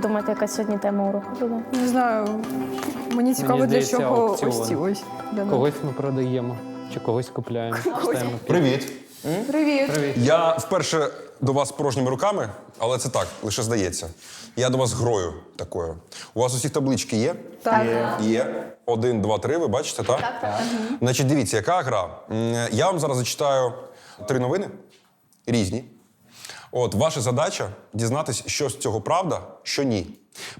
думаєте, яка сьогодні тема уроку буде? Не знаю. Мені цікаво, для здається, чого аукціон. ось ці ось. для нас. Когось ми продаємо чи когось купляємо. Читаємо. Привіт. Привіт. Я вперше до вас з порожніми руками, але це так, лише здається. Я до вас грою такою. У вас усіх таблички є? Так. Є. Один, два, три, ви бачите, так? Так, так. Значить, дивіться, яка гра. М, Я вам зараз зачитаю три новини різні. От, ваша задача дізнатися, що з цього правда, що ні.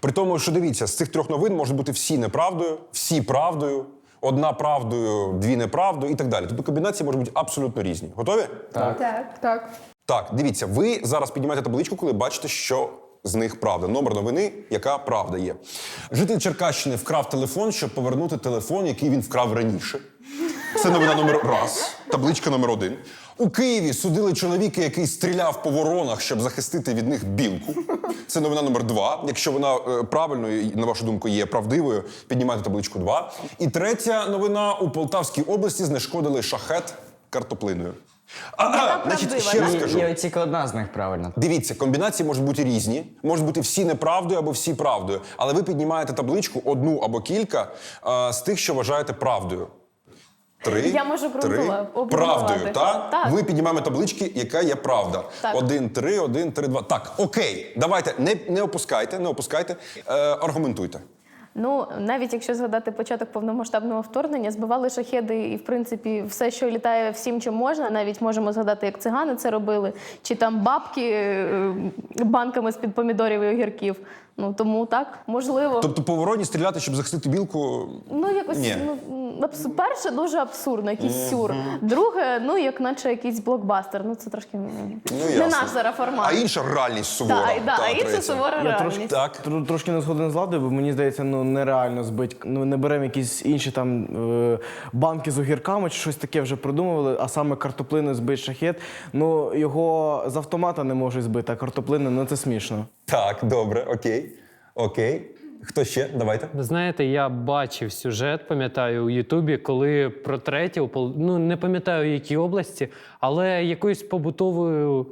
При тому, що дивіться, з цих трьох новин можуть бути всі неправдою, всі правдою, одна правдою, дві неправдою і так далі. Тобто комбінації можуть бути абсолютно різні. Готові? Так. Так. Так, дивіться, ви зараз піднімаєте табличку, коли бачите, що з них правда. Номер новини, яка правда є. Житель Черкащини вкрав телефон, щоб повернути телефон, який він вкрав раніше. Це новина номер раз, табличка номер один. У Києві судили чоловіка, який стріляв по воронах, щоб захистити від них білку. Це новина номер два. Якщо вона е, правильною, на вашу думку, є правдивою, піднімайте табличку два. І третя новина у Полтавській області знешкодили шахет картоплиною. А, а, значить, ще раз І, кажу. і тільки одна з них правильна. Дивіться, комбінації можуть бути різні, можуть бути всі неправдою або всі правдою. Але ви піднімаєте табличку одну або кілька е, з тих, що вважаєте правдою. Три, Я можу. Обґрунтувати. правдою, так? Так. ми піднімаємо таблички, яка є правда. Так. Один, три, один, три, два. Так, окей. Давайте, не, не опускайте, не опускайте. Е, аргументуйте. Ну, навіть якщо згадати початок повномасштабного вторгнення, збивали шахеди і, в принципі, все, що літає всім, чим можна. Навіть можемо згадати, як цигани це робили, чи там бабки е, банками з-під помідорів і огірків. Ну тому так, можливо. Тобто по вороні стріляти, щоб захистити білку. Ну, якось Ні. ну, абс- перше дуже абсурдно, якийсь сюр. Друге, ну як наче якийсь блокбастер. Ну це трошки Ну, не ясно. наш зараз формат. А інша реальність сувора. Так, да, Та, а інша сувора Я реальність. трошки Так. тр- трошки не згоден з владою, бо мені здається, ну нереально збити. Ну не беремо якісь інші там е, банки з огірками чи щось таке вже придумували, а саме картоплини збить шахет. Ну його з автомата не можуть збити, а картоплини ну це смішно. Так, добре, окей. Окей. Хто ще? Давайте. Ви знаєте, я бачив сюжет, пам'ятаю, у Ютубі, коли про третє, у ну не пам'ятаю, в якій області, але якоюсь побутовою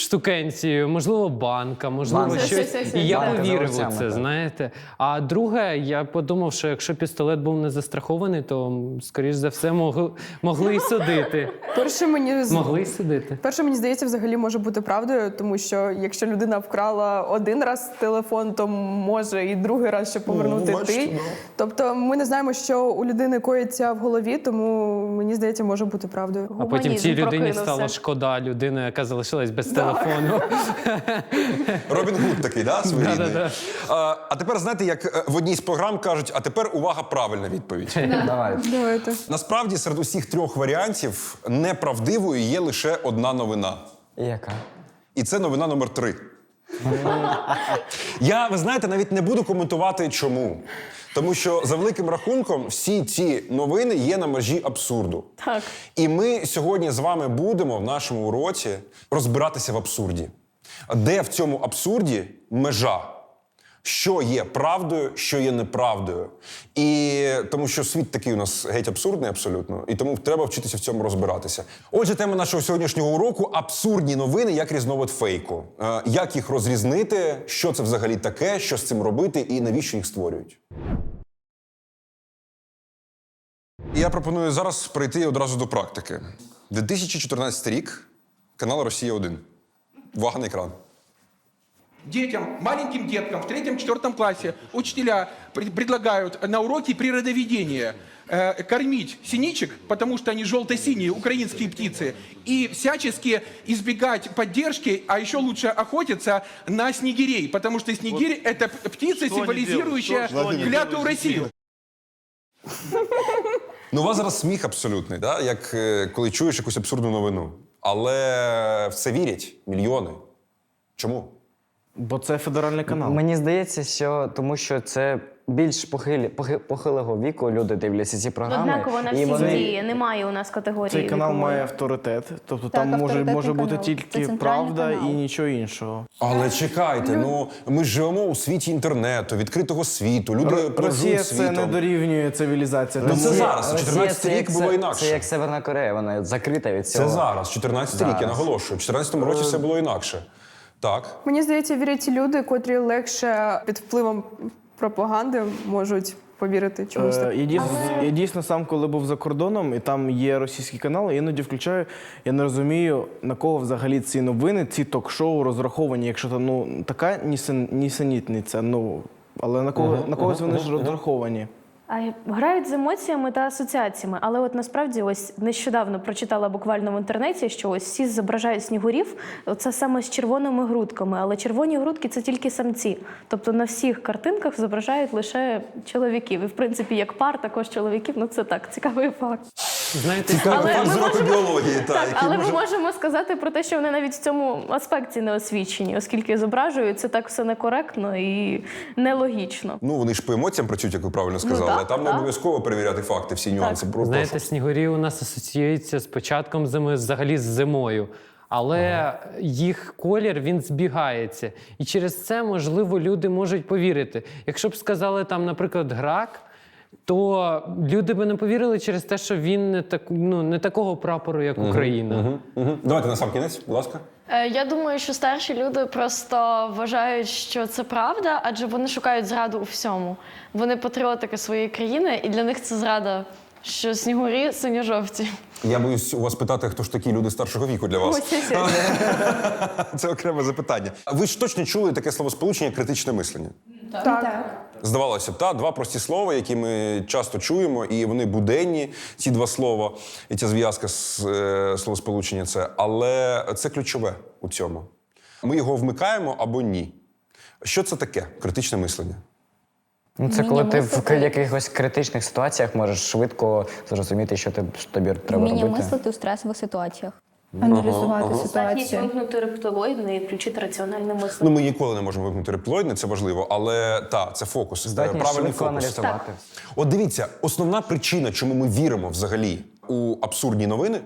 штукенцією, можливо, банка, можливо, Банка. щось. Все-все-все, І я повірив у це, так. знаєте. А друге, я подумав, що якщо пістолет був не застрахований, то, м, скоріш за все, могли, могли й судити. Перше мені з- Могли й судити. Перше, мені здається, взагалі може бути правдою, тому що якщо людина вкрала один раз телефон, то може і другий раз ще повернути Ну, бачите, ти. да. Тобто ми не знаємо, що у людини коїться в голові, тому мені здається, може бути правдою. А потім Гуманізм цій людині прокинувся. стало шкода людини, яка залишилась без телефону. Робін Гуд такий, да? своєрідний? А, а тепер знаєте, як е, в одній з програм кажуть, а тепер увага, правильна відповідь. Давайте. Насправді серед усіх трьох варіантів неправдивою є лише одна новина. І яка? І це новина номер три. Я, ви знаєте, навіть не буду коментувати чому. Тому що за великим рахунком всі ці новини є на межі абсурду. Так. І ми сьогодні з вами будемо в нашому уроці розбиратися в абсурді. Де в цьому абсурді межа? Що є правдою, що є неправдою. І тому що світ такий у нас геть абсурдний абсолютно, і тому треба вчитися в цьому розбиратися. Отже, тема нашого сьогоднішнього уроку абсурдні новини як різновид фейку. Е, Як їх розрізнити, що це взагалі таке, що з цим робити і навіщо їх створюють. Я пропоную зараз перейти одразу до практики. 2014 рік, канал Росія 1. Увага на екран Детям, маленьким деткам в третьем-четвертом классе учителя пред- предлагают на уроке природоведения э, кормить синичек, потому что они желто-синие, украинские птицы, и всячески избегать поддержки, а еще лучше охотиться на снегирей, потому что снегирь это п- птица, символизирующая клятую Россию. Ну, у вас зараз сміх абсолютний, да? як е, коли чуєш якусь абсурдну новину. Але в це вірять мільйони. Чому? Бо це федеральний канал. Мені здається, що тому що це більш похилі, похи- похилого віку люди дивляться ці програми. Однаково на і всі вони- дії. Немає у нас категорії. Цей канал вікової. має авторитет, тобто Так, там може, авторитетний може бути канал. Це тільки центральний правда канал. і нічого іншого. Але чекайте, ну ми ж живемо у світі інтернету, відкритого світу. Люди Р- Росія подорожують це світом. не дорівнює цивілізація. Ну, тому- це зараз, Росія 14 це рік як було се- інакше. Це як Северна Корея, вона закрита від цього. Це зараз, 14 рік, я наголошую. В 14 році все було інакше. Так. Мені здається, вірять ті люди, котрі легше під впливом пропаганди можуть повірити чомусь. Е, я, дійсно, я дійсно сам, коли був за кордоном, і там є російські канали, я іноді включаю. Я не розумію, на кого взагалі ці новини, ці ток-шоу розраховані, якщо то ну така нісен- нісенітниця, ну але на кого на когось вони ж розраховані. Грають з емоціями та асоціаціями, але от насправді ось нещодавно прочитала буквально в інтернеті, що ось всі зображають снігурів. Це саме з червоними грудками, але червоні грудки це тільки самці. Тобто на всіх картинках зображають лише чоловіків. І в принципі, як пар, також чоловіків. Ну це так цікавий факт. Знаєте, Але ми з уроку можемо- біології, та, Так, який але може- ми можемо сказати про те, що вони навіть в цьому аспекті не освічені, оскільки зображують це так все некоректно і нелогічно. Ну, вони ж по емоціям працюють, як ви правильно сказали. так, а там не так. обов'язково перевіряти факти, всі нюанси. Про- Знаєте, снігурі у нас асоціюються з початком зими, взагалі з зимою. Але їх колір він збігається. І через це, можливо, люди можуть повірити. Якщо б сказали там, наприклад, грак, то люди би не повірили через те, що він не так, ну, не такого прапору, як Україна. Мгм. Давайте на сам кінець, будь ласка. Е, Я думаю, що старші люди просто вважають, що це правда, адже вони шукають зраду у всьому. Вони патріотики своєї країни, і для них це зрада, що снігурі синьо-жовті. Я боюсь у вас питати, хто ж такі люди старшого віку для вас. Це окреме запитання. Ви ж точно чули таке словосполучення критичне мислення. Так. Здавалося б, та два прості слова, які ми часто чуємо, і вони буденні, ці два слова, і ця зв'язка з е, словосполучення це. Але це ключове у цьому. Ми його вмикаємо або ні. Що це таке критичне мислення? Ну, це Вміння коли ти в мислити. якихось критичних ситуаціях можеш швидко зрозуміти, що ти, тобі треба Вміння робити. мислити у стресових ситуаціях. Аналізувати Здатність ситуацію. вимкнути рептилоїдне і включити раціональне Ну, ми ніколи не можемо вимкнути рептилоїдне, це важливо, але та, це фокус. це Здатність правильний фокус. аналізувати. От дивіться, основна причина, чому ми віримо взагалі у абсурдні новини,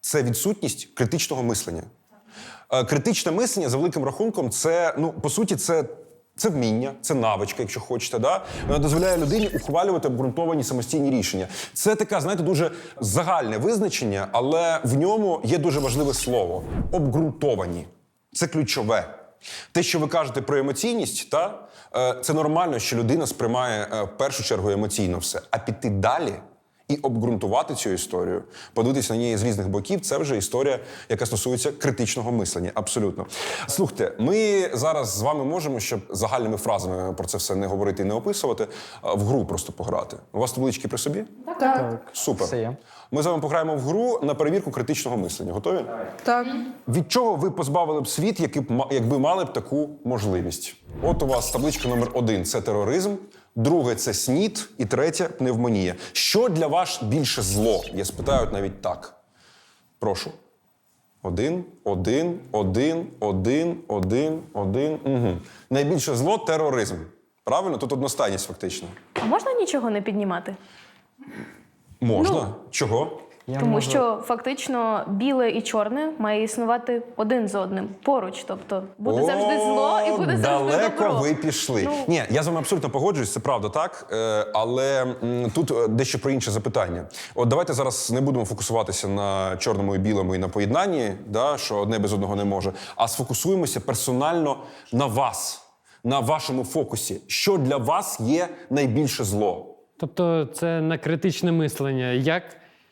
це відсутність критичного мислення. Е, Критичне мислення за великим рахунком, це ну по суті, це. Це вміння, це навичка, якщо хочете. Да? Вона дозволяє людині ухвалювати обґрунтовані самостійні рішення. Це таке, знаєте, дуже загальне визначення, але в ньому є дуже важливе слово обґрунтовані. Це ключове. Те, що ви кажете про емоційність, та е, це нормально, що людина сприймає е, в першу чергу емоційно все, а піти далі і обґрунтувати цю історію, подивитися на неї з різних боків. Це вже історія, яка стосується критичного мислення. Абсолютно. Слухайте, ми зараз з вами можемо, щоб загальними фразами про це все не говорити і не описувати, в гру просто пограти. У вас таблички при собі? Так. Супер. Все є. Ми з вами пограємо в гру на перевірку критичного мислення. Готові? Так. Від чого ви позбавили б світ, який б ма- якби мали б таку можливість? От у вас табличка номер один це тероризм, друге це снід, і третє пневмонія. Що для вас більше зло? Я спитаю навіть так. Прошу. Один, один, один, один, один, один. Угу. Найбільше зло тероризм. Правильно? Тут одностайність фактично. А можна нічого не піднімати? Можна. Чого? Я Тому можу- що фактично біле і чорне має існувати один з одним поруч. Тобто буде завжди зло і буде завжди далеко добро. ви пішли. Ну. Ні, я з вами абсолютно погоджуюсь, це правда так. Е, але м, тут е, дещо про інше запитання. От давайте зараз не будемо фокусуватися на чорному і білому і на поєднанні, да, що одне без одного не може, а сфокусуємося персонально на вас, на вашому фокусі. Що для вас є найбільше зло? Тобто, це на критичне мислення. Як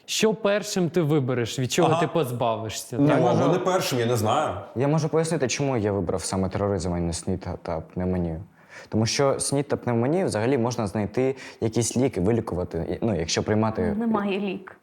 що першим ти вибереш, від чого Ага. ти позбавишся? Ну, так? або не першим, я не знаю. Я можу пояснити, чому я вибрав саме тероризм, а не снід та- та пневмонію. Тому що снід та пневмонію взагалі можна знайти якісь ліки, вилікувати, ну, якщо приймати. Немає лік.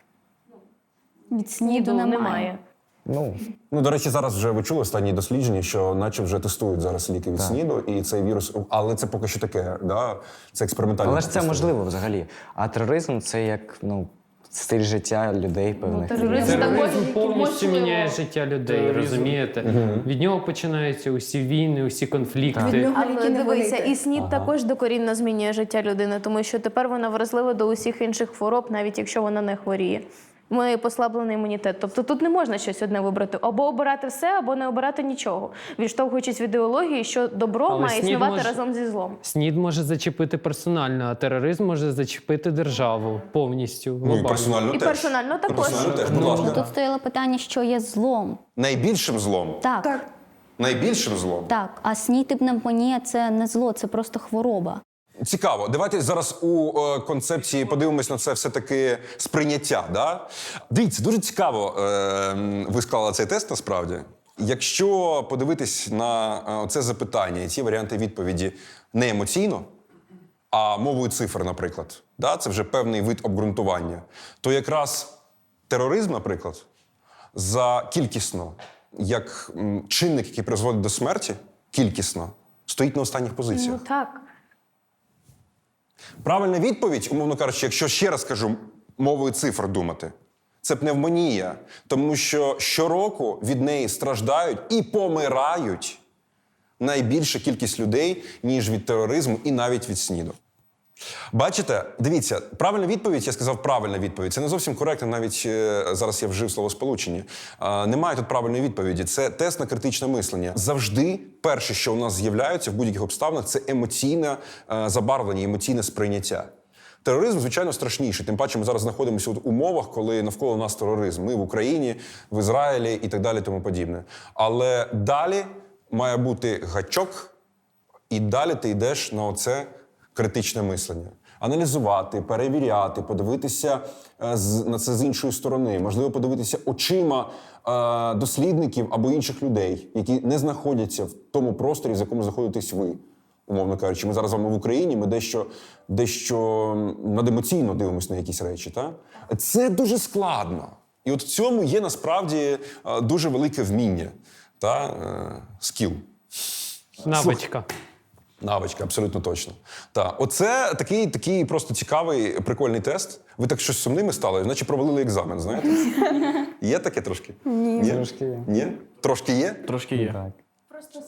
Від сніду немає. немає. Ну, Ну, до речі, зараз вже ви чули останні дослідження, що наче вже тестують зараз ліки від СНІДу, і цей вірус, але це поки що таке, да? це експериментальне. але ж це дослідження. можливо взагалі. А тероризм це як ну, стиль життя людей певних. тероризм також Тероризм повністю можливо. міняє життя людей, розумієте? Від нього починаються усі війни, усі конфлікти. Але дивися, і снід також докорінно змінює життя людини, тому що тепер вона вразлива до усіх інших хвороб, навіть якщо вона не хворіє. Ми послаблений імунітет. Тобто тут не можна щось одне вибрати. Або обирати все, або не обирати нічого, відштовхуючись від ідеології, що добро Але має існувати може- разом зі злом. снід може зачепити персонально, а тероризм може зачепити державу повністю. Ну, і персонально І теж. персонально також. Персонально теж, будь Ну, ласка. тут стояло питання, що є злом. Найбільшим злом. Так. Так. найбільшим злом. Так, а снід і пневмонія це не зло, це просто хвороба. Цікаво, давайте зараз у е, концепції подивимось на це все-таки сприйняття. Да? Дивіться, дуже цікаво. Е, ви склали цей тест насправді. Якщо подивитись на е, це запитання і ці варіанти відповіді не емоційно, а мовою цифр, наприклад, да? це вже певний вид обґрунтування, то якраз тероризм, наприклад, за кількісно, як чинник, який призводить до смерті, кількісно, стоїть на останніх позиціях. Ну так. Правильна відповідь, умовно кажучи, якщо ще раз кажу мовою цифр думати, це пневмонія, тому що щороку від неї страждають і помирають найбільша кількість людей, ніж від тероризму і навіть від СНІДу. Бачите, дивіться, правильна відповідь, я сказав правильна відповідь. Це не зовсім коректно, навіть е, зараз я вжив словосполучення. Е, немає тут правильної відповіді. Це тест на критичне мислення. Завжди перше, що у нас з'являється в будь-яких обставинах, це емоційне е, забарвлення, емоційне сприйняття. Тероризм, звичайно, страшніший. Тим паче, ми зараз знаходимося в умовах, коли навколо нас тероризм. Ми в Україні, в Ізраїлі і так далі, тому подібне. Але далі має бути гачок, і далі ти йдеш на оце критичне мислення. Аналізувати, перевіряти, подивитися е, на це з іншої сторони, можливо, подивитися очима е, дослідників або інших людей, які не знаходяться в тому просторі, в якому знаходитесь ви. Умовно кажучи, ми зараз з вами в Україні, ми дещо, дещо надемоційно дивимося на якісь речі. Та? Це дуже складно. І от в цьому є насправді е, дуже велике вміння та скіл. Навичка. Навичка, абсолютно точно. Так, оце такий, такий просто цікавий, прикольний тест. Ви так щось сумними стали, наче провалили екзамен, знаєте? Є таке трошки? Ні. Трошки є. Ні? Трошки є? Трошки є. Так.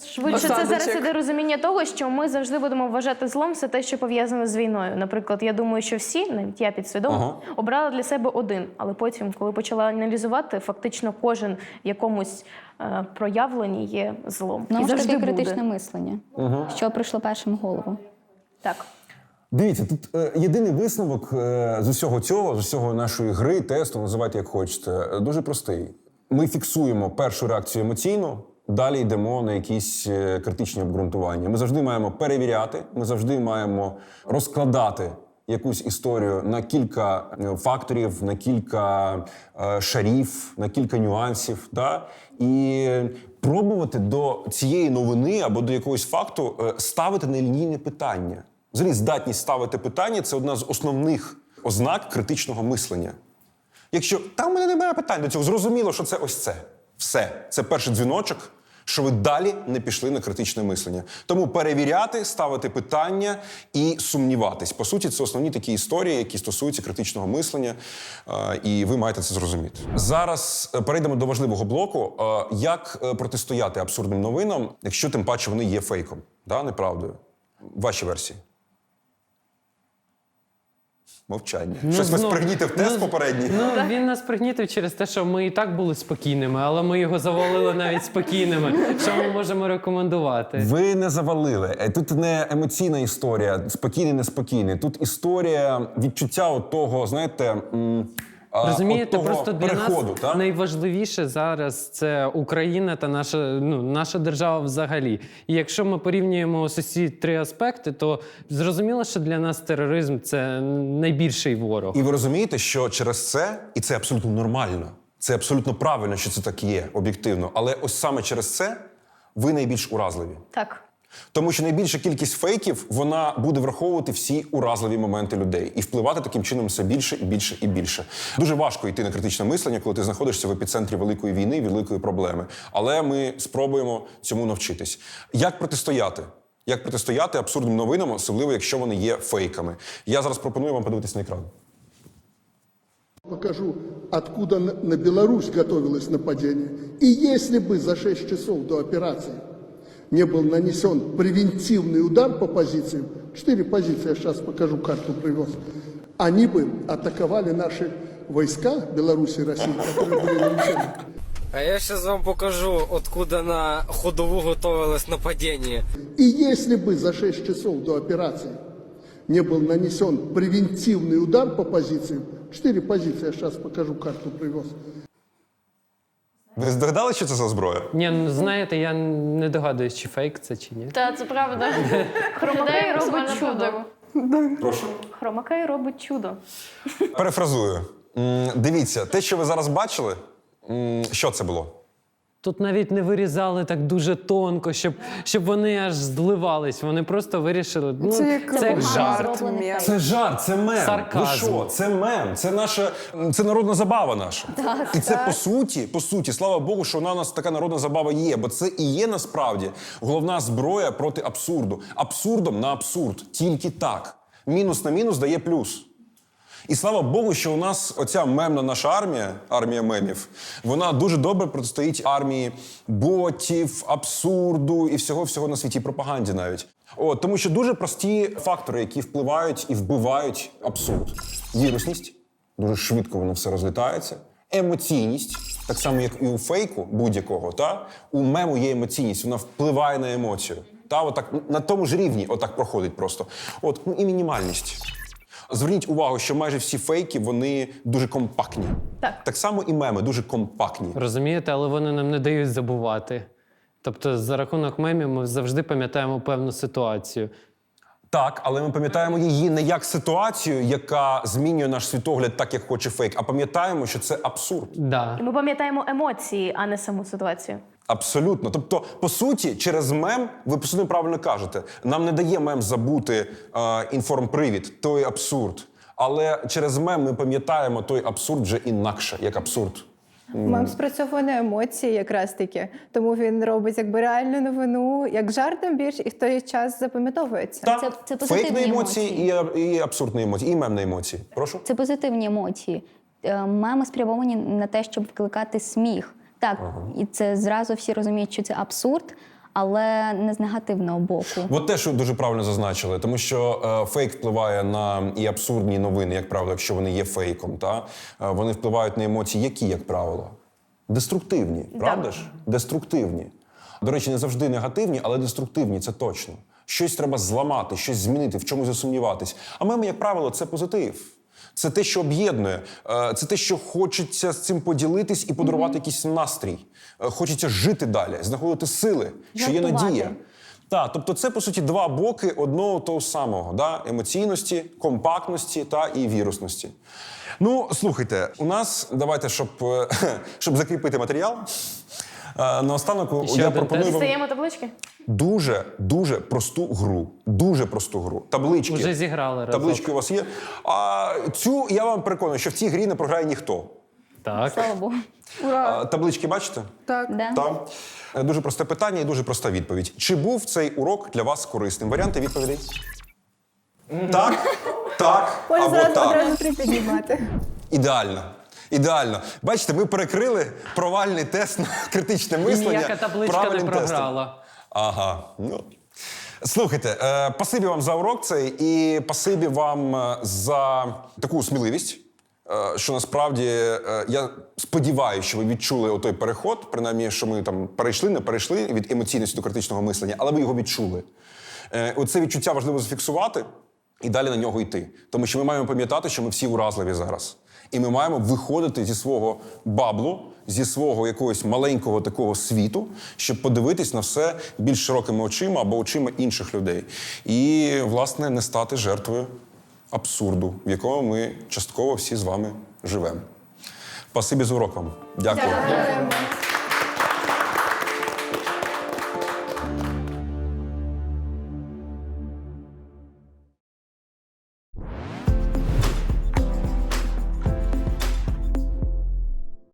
Швидше це зараз іде розуміння того, що ми завжди будемо вважати злом все те, що пов'язане з війною. Наприклад, я думаю, що всі, навіть я підсвідомо, Ага. обрали для себе один. Але потім, коли почала аналізувати, фактично кожен в якомусь е, проявленні є злом. Ну, І завжди таки буде. критичне мислення. Що прийшло першим в голову? Так. Дивіться, тут е, єдиний висновок е, з усього цього, з усього нашої гри, тесту, називайте як хочете, е, дуже простий. Ми фіксуємо першу реакцію емоційно, далі йдемо на якісь е, критичні обґрунтування. Ми завжди маємо перевіряти, ми завжди маємо розкладати якусь історію на кілька е, факторів, на кілька е, шарів, на кілька нюансів. Да? І пробувати до цієї новини або до якогось факту ставити нелінійне питання. Взагалі, здатність ставити питання це одна з основних ознак критичного мислення. Якщо там у мене немає питань до цього, зрозуміло, що це ось це. Все. Це перший дзвіночок, що ви далі не пішли на критичне мислення. Тому перевіряти, ставити питання і сумніватись. По суті, це основні такі історії, які стосуються критичного мислення, е, і ви маєте це зрозуміти. Зараз е, перейдемо до важливого блоку: Е, як протистояти абсурдним новинам, якщо тим паче вони є фейком, да, неправдою. Ваші версії. Мовчання. Щось ви знов- спригнітив тест ну, попередній. Ну, він нас пригнітив через те, що ми і так були спокійними, але ми його завалили навіть спокійними. Що ми можемо рекомендувати? Ви не завалили. Е, Тут не емоційна історія, спокійний, неспокійний. Тут історія відчуття от того, знаєте. м, Розумієте, от того просто для переходу, нас та? найважливіше зараз це Україна та наша, ну, наша держава взагалі. І якщо ми порівнюємо ось ці три аспекти, то зрозуміло, що для нас тероризм це найбільший ворог. І ви розумієте, що через це, і це абсолютно нормально, це абсолютно правильно, що це так є, об'єктивно. Але ось саме через це ви найбільш уразливі. Так. Тому що найбільша кількість фейків вона буде враховувати всі уразливі моменти людей і впливати таким чином все більше і більше і більше. Дуже важко йти на критичне мислення, коли ти знаходишся в епіцентрі великої війни, великої проблеми. Але ми спробуємо цьому навчитись. Як протистояти? Як протистояти абсурдним новинам, особливо якщо вони є фейками? Я зараз пропоную вам подивитись на екран. Покажу, откуда на Беларусь готовилось нападение. И если бы за 6 часов до операции не был нанесен превентивный удар по позициям, четыре позиции, я сейчас покажу, карту привез, они бы атаковали наши войска Беларуси и России, которые были нанесены. А я сейчас вам покажу, откуда на ходову готовилось нападение. И если бы за 6 часов до операции не был нанесен превентивный удар по позициям, четыре позиции, я сейчас покажу, карту привез, ви здогадали, що це за зброя? Ні, ну знаєте, я не догадуюсь, чи фейк це чи ні. Та це правда. Хромакей робить чудо. Прошу. Хромакей робить чудо. Перефразую. М, Дивіться, те, що ви зараз бачили, м, що це було? Тут навіть не вирізали так дуже тонко, щоб, щоб вони аж зливались. Вони просто вирішили. Ну, Це як це як жарт. Це жарт, це мем. Сарказм. Ви що? Це мем. Це наша це народна забава наша. і це по суті, по суті, слава Богу, що вона у нас така народна забава є, бо це і є насправді головна зброя проти абсурду. Абсурдом на абсурд. Тільки так. Мінус на мінус дає плюс. І слава Богу, що у нас оця мемна наша армія, армія мемів, вона дуже добре протистоїть армії ботів, абсурду і всього всього на світі, пропаганді навіть. От, тому що дуже прості фактори, які впливають і вбивають абсурд. Вірусність, дуже швидко воно все розлітається. Емоційність, так само як і у фейку будь-якого, та у мему є емоційність, вона впливає на емоцію. Та отак на тому ж рівні, отак проходить просто. От ну і мінімальність. Зверніть увагу, що майже всі фейки вони дуже компактні. Так. так само і меми дуже компактні. Розумієте, але вони нам не дають забувати. Тобто, за рахунок мемів ми завжди пам'ятаємо певну ситуацію. Так, але ми пам'ятаємо її не як ситуацію, яка змінює наш світогляд так, як хоче фейк, а пам'ятаємо, що це абсурд. Да. І ми пам'ятаємо емоції, а не саму ситуацію. Абсолютно. Тобто, по суті, через мем, ви по суті правильно кажете, нам не дає мем забути е, інформпривід, той абсурд. Але через мем ми пам'ятаємо той абсурд вже інакше, як абсурд. Мем спрацьовує на емоції якраз таки. Тому він робить якби реальну новину, як жартом більш і в той час запам'ятовується. Так, Це- це позитивні на емоції, емоції. І, і абсурдні емоції, і мем на емоції. Прошу. Це позитивні емоції. Е, Меми спрямовані на те, щоб викликати сміх. Так, і це зразу всі розуміють, що це абсурд, але не з негативного боку. От те, що дуже правильно зазначили, тому що е, фейк впливає на і абсурдні новини, як правило, якщо вони є фейком, та е, вони впливають на емоції, які, як правило, деструктивні, правда ж? Деструктивні. До речі, не завжди негативні, але деструктивні, це точно. Щось треба зламати, щось змінити, в чомусь засумніватись. А меми, як правило, це позитив. Це те, що об'єднує, Е, це те, що хочеться з цим поділитись і подарувати якийсь настрій. Е, Хочеться жити далі, знаходити сили, що є надія. Так, тобто це по суті два боки одного того самого: да? емоційності, компактності та і вірусності. Ну, слухайте, у нас давайте, щоб, е, щоб закріпити матеріал. Е, Наостанок ще я один пропоную вам таблички? дуже дуже просту гру. Дуже просту гру. Таблички. Уже зіграли разок. Таблички у вас є. А цю я вам переконую, що в цій грі не програє ніхто. Так. Слава Богу. А, таблички бачите? Так. Да. Так. Е, Дуже просте питання і дуже проста відповідь. Чи був цей урок для вас корисним? Варіанти відповідей? Так, так Можна або зразу так. одразу три піднімати. Ідеально. Ідеально. Бачите, ми перекрили провальний тест на критичне мислення. ніяка табличка не правильним тестом. Ага. Ну. Слухайте, е, пасибі вам за урок цей і пасибі вам е, за таку сміливість. е, Що насправді е, я сподіваюся, що ви відчули отой переход, принаймні, що ми там перейшли, не перейшли від емоційності до критичного мислення, але ви його відчули. Оце відчуття важливо зафіксувати і далі на нього йти. Тому що ми маємо пам'ятати, що ми всі уразливі зараз. І ми маємо виходити зі свого баблу, зі свого якогось маленького такого світу, щоб подивитись на все більш широкими очима або очима інших людей. І, власне, не стати жертвою абсурду, в якому ми частково всі з вами живемо. Спасибі за урок вам. Дякую. Дякуємо.